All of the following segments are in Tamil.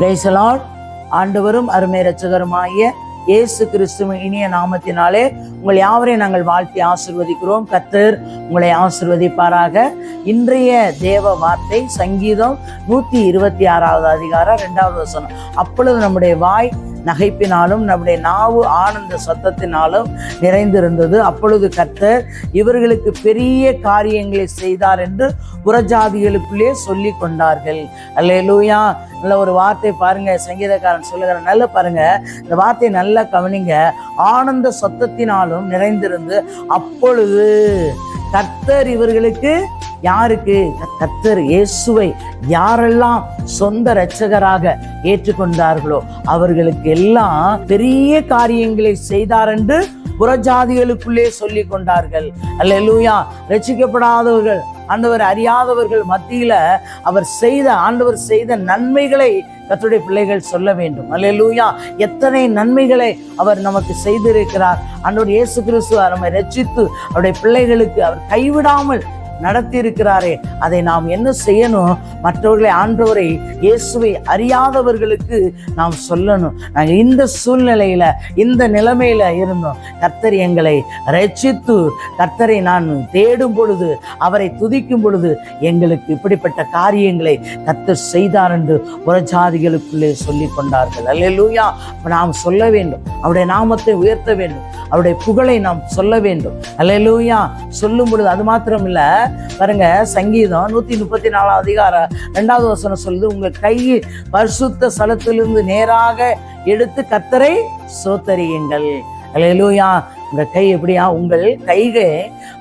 பிரேசலாட் ஆண்டவரும் அருமை ரச்சகருமாகிய இயேசு கிறிஸ்துவின் இனிய நாமத்தினாலே உங்கள் யாவரையும் நாங்கள் வாழ்த்தி ஆசிர்வதிக்கிறோம். கத்தர் உங்களை ஆசிர்வதிப்பாராக. இன்றைய தேவ வார்த்தை சங்கீதம் நூற்றி இருபத்தி ஆறாவது அதிகாரம் ரெண்டாவது வசனம். அப்பொழுது நம்முடைய வாய் நகைப்பினாலும் நம்முடைய நாவு ஆனந்த சத்தத்தினாலும் நிறைந்திருந்தது. அப்பொழுது கர்த்தர் இவர்களுக்கு பெரிய காரியங்களை செய்தார் என்று புறஜாதிகளுக்குள்ளே சொல்லி கொண்டார்கள். அல்லையிலூயா நல்ல ஒரு வார்த்தை பாருங்க சங்கீதக்காரன் சொல்லுகிற நல்ல பாருங்க இந்த வார்த்தையை நல்லா கவனிங்க. ஆனந்த சத்தத்தினாலும் நிறைந்திருந்து அப்பொழுது கர்த்தர் இவர்களுக்கு யாருக்கு? கத்தர் இயேசுவை யாரெல்லாம் சொந்த இரட்சகராக ஏற்றுக்கொண்டார்களோ அவர்களுக்கு எல்லாம் பெரிய காரியங்களை செய்தார் என்று புறஜாதிகளுக்குள்ளே சொல்லி கொண்டார்கள். அல்ல லூயா ரசிக்கப்படாதவர்கள் ஆண்டவர் அறியாதவர்கள் மத்தியில அவர் செய்த ஆண்டவர் செய்த நன்மைகளை கத்துடைய பிள்ளைகள் சொல்ல வேண்டும். அல்லேலூயா. எத்தனை நன்மைகளை அவர் நமக்கு செய்திருக்கிறார். ஆண்டவர் இயேசு கிறிஸ்து நம்மை ரட்சித்து அவருடைய பிள்ளைகளுக்கு அவர் கைவிடாமல் நடத்தி இருக்கிறாரே அதை நாம் என்ன செய்யணும்? மற்றவர்களை ஆண்டவரை இயேசுவை அறியாதவர்களுக்கு நாம் சொல்லணும். நாங்கள் இந்த சூழ்நிலையில இந்த நிலைமையில இருந்தோம். கர்த்தர் எங்களை ரட்சித்து கர்த்தரை நான் தேடும் பொழுது அவரை துதிக்கும் பொழுது எங்களுக்கு இப்படிப்பட்ட காரியங்களை கர்த்தர் செய்தார் என்று புறஜாதிகளுக்குள்ளே சொல்லி கொண்டார்கள். அல்லேலூயா. நாம் சொல்ல வேண்டும். அவருடைய நாமத்தை உயர்த்த வேண்டும். அவருடைய புகழை நாம் சொல்ல வேண்டும். அல்லேலூயா. சொல்லும் பொழுது அது மாத்திரம் இல்லை பாருங்க சங்கீதம் நூத்தி முப்பத்தி நாலாம் அதிகாரம் ரெண்டாவது வசனம் சொல்லுது உங்க கை பரிசுத்த ஸ்தலத்திலிருந்து நேராக எடுத்து கத்தரை சோத்தரியுங்கள் அல்லேலூயா உங்க கை எப்படியா? உங்கள் கைகள்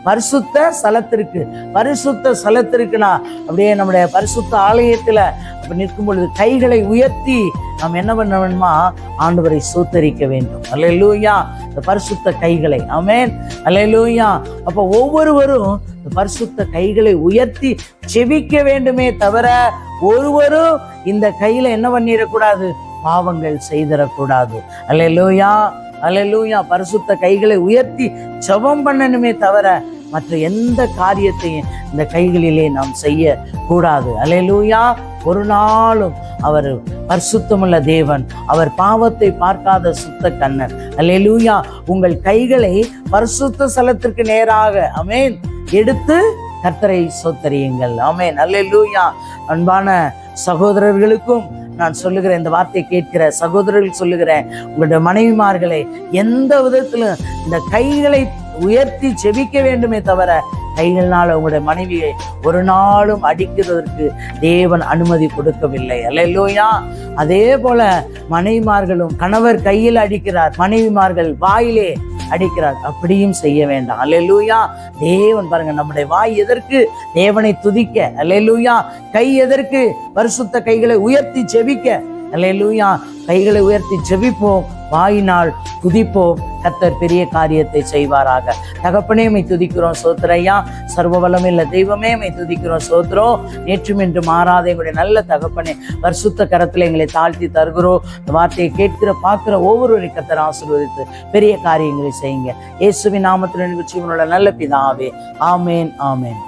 பரிசுத்த ஸ்தலத்திற்கு பரிசுத்த ஸ்தலத்திற்குனா அப்படியே நம்முடைய பரிசுத்த ஆலயத்தில் அப்போ நிற்கும் பொழுது கைகளை உயர்த்தி நாம் என்ன பண்ண வேணுமா ஆண்டவரை சூத்தரிக்க வேண்டும். அல்லையா இந்த பரிசுத்த கைகளை. ஆமென். அல்லையா அப்போ ஒவ்வொருவரும் இந்த பரிசுத்த கைகளை உயர்த்தி செவிக்க வேண்டுமே தவிர ஒருவரும் இந்த கையில் என்ன பண்ணிடக்கூடாது? பாவங்கள் செய்திடக்கூடாது. அல்லையா அல்லையா பரிசுத்த கைகளை உயர்த்தி ஜெபம் பண்ணணுமே தவிர மற்ற எந்த காரியத்தையும் இந்த கைகளிலே நாம் செய்ய கூடாது அலையலூயா. ஒரு நாளும் அவர் பரிசுத்தமுள்ள தேவன் அவர் பாவத்தை பார்க்காத சுத்த கண்ணன். அலையலூயா. உங்கள் கைகளை பரிசுத்த ஸ்தலத்திற்கு நேராக அமேன் எடுத்து கர்த்தரை சொத்தரியுங்கள் ஆமென். அல்லேலூயா அன்பான சகோதரர்களுக்கும் நான் சொல்லுகிறேன் இந்த வார்த்தையை கேட்கிற சகோதரர்கள் சொல்லுகிறேன் உங்களுடைய மனைவிமார்களை எந்த விதத்திலும் இந்த கைகளை உயர்த்தி செபிக்க வேண்டுமே தவிர கைகள்னால் உங்களுடைய மனைவியை ஒரு நாளும் அடிக்கிறதற்கு தேவன் அனுமதி கொடுக்கவில்லை. அல்லையா அதே போல மனைவிமார்களும் கணவர் கையில் அடிக்கிறார் மனைவிமார்கள் வாயிலே அடிக்கிறார். அப்படியும் செய்ய வேண்டாம். அல்லையா தேவன் பாருங்க நம்முடைய வாய் எதற்கு தேவனை துதிக்க? அல்லையா கை எதற்கு பரிசுத்த கைகளை உயர்த்தி செபிக்க? அல்லையா கைகளை உயர்த்தி செவிப்போம் வாயினால் துதிப்போம். கத்தர் பெரிய காரியத்தை செய்வாராக. தகப்பனே மை துதிக்கிறோம் சோத்திரையா சர்வ வளமில்ல தெய்வமே மை துதிக்கிறோம் சோத்திரம் நேற்றும் என்று மாறாத எங்களுடைய நல்ல தகப்பனே. வருஷத்த கரத்தில் எங்களை தாழ்த்தி தருகிறோம் இந்த வார்த்தையை கேட்கிற பார்க்குற ஒவ்வொருவரை கத்தர் ஆசீர்வதித்து பெரிய காரியங்களை செய்யுங்க. இயேசுவின் நாமத்தில் நிகழ்ச்சிகளோட நல்ல பிதாவே. ஆமேன் ஆமேன்.